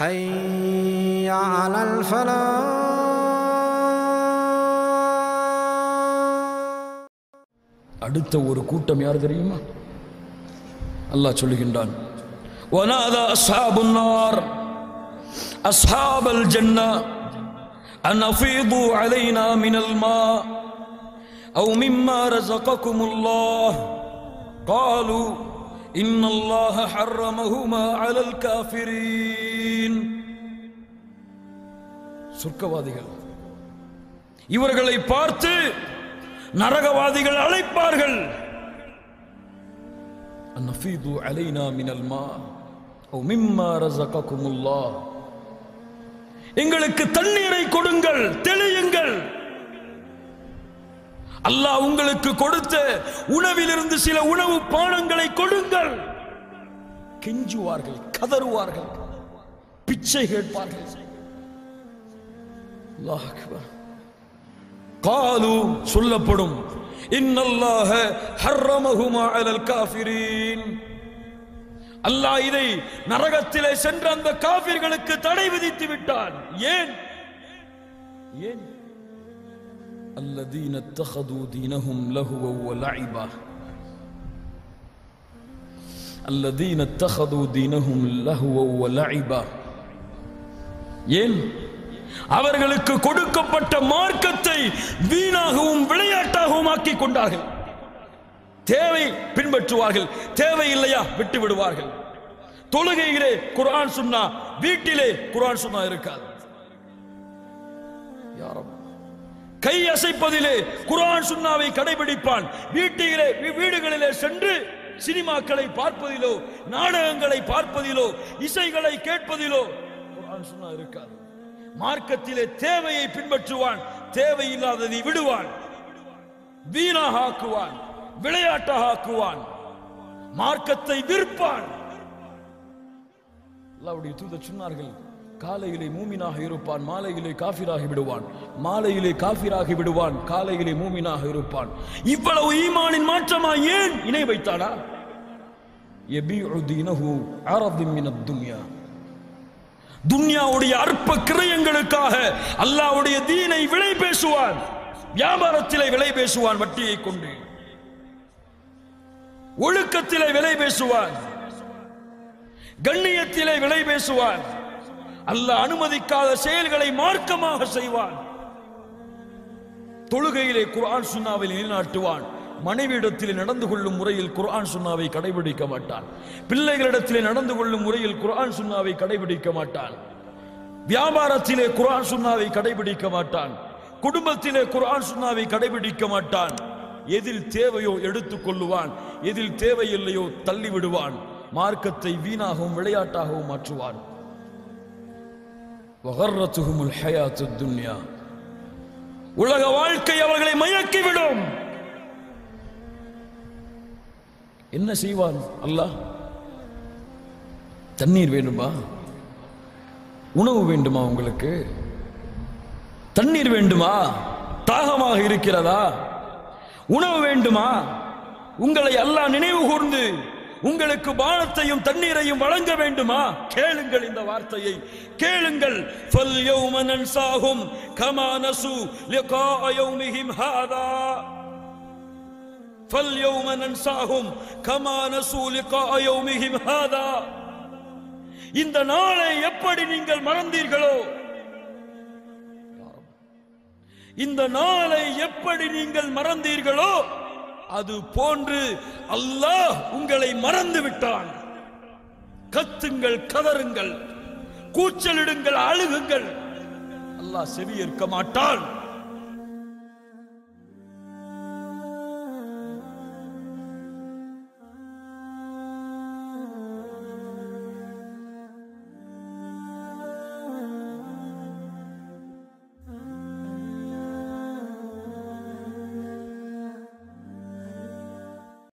حي على الفلاح அடுத்த ஒரு கூட்டம் யார் தெரியுமா அல்லாஹ் சொல்லுகின்றான் وَنَادَى أَصْحَابُ النَّارِ أَصْحَابَ الْجَنَّةِ أَنْ أَفِيضُوا عَلَيْنَا مِنَ الْمَاءِ أَوْ مِمَّا رَزَقَكُمُ اللَّهُ قَالُوا إِنَّ اللَّهَ حَرَّمَهُمَا عَلَى الْكَافِرِينَ சொர்க்கவாதிகள் இவர்களை பார்த்து நரகவாதிகள் அழைப்பார்கள் அன்னஃபீது அலைனா மினல் மா ஓ மிம்மா ரஸககுமுல்லாஹ் எங்களுக்கு தண்ணீரை கொடுங்கள் தெளியுங்கள் அல்லாஹ் உங்களுக்கு கொடுத்த உணவிலிருந்து சில உணவு பானங்களை கொடுங்கள். கெஞ்சுவார்கள் கதறுவார்கள் பிச்சை கேட்பார்கள். காலு சொல்லப்படும் இன்னல்லாஹ ஹர்ரமஹுமா அலல் காஃபிரீன். அல்லாஹ் இதை நரகத்திலே சென்ற அந்த காபிர்களுக்கு தடை விதித்து விட்டான். ஏன்? ஏன்? الذين اتخذوا دينهم لهوا ولعبا الذين اتخذوا دينهم لهوا ولعبا ஏன் அவர்களுக்கு கொடுக்கப்பட்ட மார்க்கத்தை வீணாகவும் விளையாட்டாகவும் ஆக்கி கொண்டார்கள் தேவை பின்பற்றுவார்கள் தேவை இல்லையா விட்டு விடுவார்கள் தொழுகையிலே குர்ஆன் சுன்னா வீட்டிலே குர்ஆன் சுன்னா இருக்காது யாரும் கை அசைப்பதிலே குரான் சுண்ணாவை கடைபிடிப்பான். வீட்டிலே வீடுகளிலே சென்று சினிமாக்களை பார்ப்பதிலோ நாடகங்களை பார்ப்பதிலோ இசைகளை கேட்பதிலோ குரான் சுண்ணா இருக்காது. மார்க்கத்திலே தேவையை பின்பற்றுவான் தேவையில்லாததை விடுவான். வீணாக ஆக்குவான் விளையாட்டாக ஆக்குவான். மார்க்கத்தை விற்பான். அல்லாவுடைய தூதர் சொன்னார்கள் காலையிலே மூமினாக இருப்பான் மாலையிலே காஃபிராகி விடுவான். மாலையிலே காஃபிராகி விடுவான் காலையிலே மூமினாக இருப்பான். இவ்வளவு ஈமானின் மாற்றமா ஏன் இணை வைத்தானா? துன்யா. துன்யாவுடைய அற்ப கிரயங்களுக்காக அல்லாவுடைய தீனை விலை பேசுவான் வியாபாரத்திலே விலை பேசுவான் வட்டியை கொண்டு. ஒழுக்கத்திலே விலை பேசுவான் கண்ணியத்திலே விலை பேசுவான். அல்ல அனுமதிக்காத செயல்களை மார்க்கமாக செய்வான். தொழுகையிலே குர்ஆன் சுண்ணாவை நிலைநாட்டுவான். மனைவியிடத்தில் நடந்து கொள்ளும் முறையில் குர்ஆன் சுண்ணாவை கடைபிடிக்க மாட்டான். பிள்ளைகளிடத்திலே நடந்து கொள்ளும் முறையில் குர்ஆன் சுண்ணாவை கடைபிடிக்க மாட்டான். வியாபாரத்திலே குரான் சுண்ணாவை கடைபிடிக்க மாட்டான். குடும்பத்திலே குர்ஆன் சுண்ணாவை கடைபிடிக்க மாட்டான். எதில் தேவையோ எடுத்துக் கொள்ளுவான். எதில் தேவையில்லையோ தள்ளி விடுவான் மார்க்கத்தை வீணாகவும் விளையாட்டாகவும் மாற்றுவான். வகர்ரத்துஹுமுல் ஹயாத்து துன்யா. உலக வாழ்க்கை அவர்களை மயக்கிவிடும். என்ன செய்வான் அல்லாஹ்? தண்ணீர் வேண்டுமா? உணவு வேண்டுமா உங்களுக்கு? தண்ணீர் வேண்டுமா? தாகமாக இருக்கிறதா? உணவு வேண்டுமா? உங்களை அல்லாஹ் நினைவு கூர்ந்து உங்களுக்கு பானத்தையும் தண்ணீரையும் வழங்க வேண்டுமா? கேளுங்கள் இந்த வார்த்தையை. கேளுங்கள். ஃபல் யௌம நன்சாஹும் கமா நசு ஹாதா ஃபல் யௌம நன்சாஹும் கமா நசு ஹாதா இந்த நாளை எப்படி நீங்கள் மறந்தீர்களோ இந்த நாளை எப்படி நீங்கள் மறந்தீர்களோ அது போன்று அல்லாஹ் உங்களை மறந்து விட்டான் கத்துங்கள் கதறுங்கள் கூச்சலிடுங்கள் அழுகுங்கள். அல்லாஹ் செவியேற்க மாட்டான்.